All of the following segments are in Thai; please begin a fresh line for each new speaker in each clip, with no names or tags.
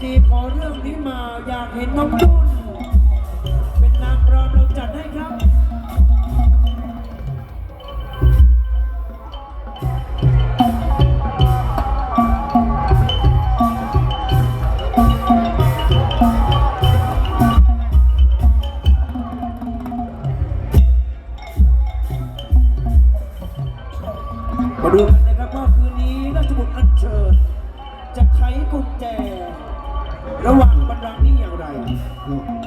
ซีขอเรื่องนี้มาอยากเห็นน้องนุ่น เป็นนางรำเราจัดให้ครับ มาดูกันนะครับว่าคืนนี้ราชบุตรอัญเชิญจะไขกุญแจ ระหว่างบัลลังก์นี้อย่างไร
หล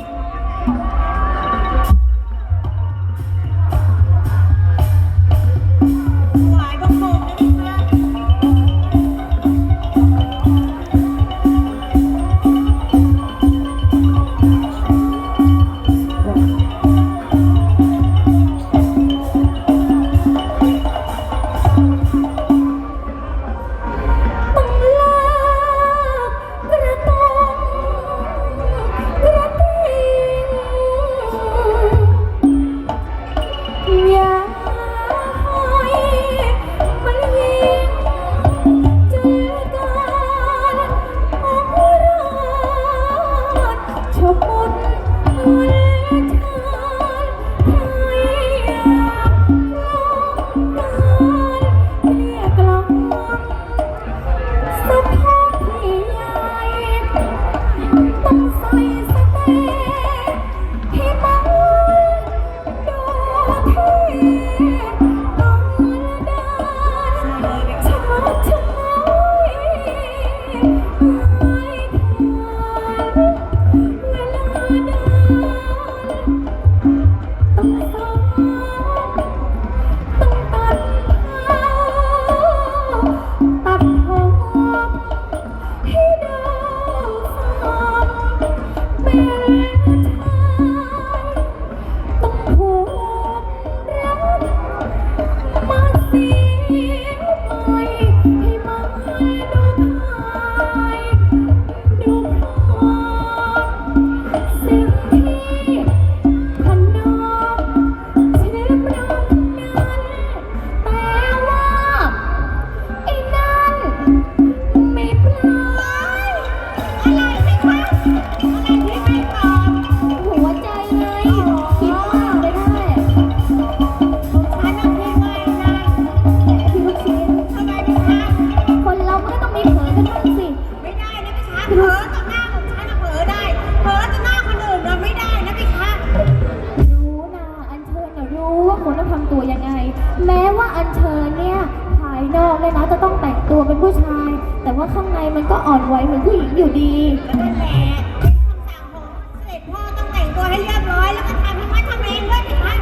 ว่าอันเชิญเนี่ยภายนอกเนี่ยนะจะต้องแต่งตัวเป็นผู้ชาย แต่ว่าข้างในมันก็อ่อนไหวเหมือนผู้หญิงอยู่ดี
นั่นแหละเป็นคำสั่งของเสด็จพ่อต้องแต่งตัวให้เรียบร้อยแล้วก็ทำให้มัดทำเองด้วยพี่คะ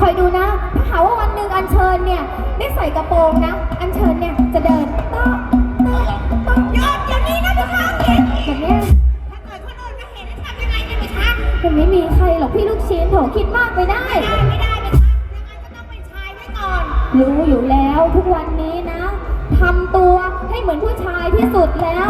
คอยดูนะ ถ้าหาว่าวันหนึ่งอัญเชิญเนี่ยได้ใส่กระโปรงนะ อัญเชิญเนี่ยจะเดินต้อต้อต้อ
หยุดเดี๋ยวนี้นะพี่คะเห็น
แบบเนี้ย
ถ้าเกิดคนอื่นมาเห็นจะทำยังไงเนี่ยพี่คะ
มันไม่มีใครหรอกพี่ลูกชิ้นโถคิดมากไปได้
ไม่ได้ไม่ได้
รู้อยู่แล้วทุกวันนี้นะทำตัวให้เหมือนผู้ชายที่สุดแล้ว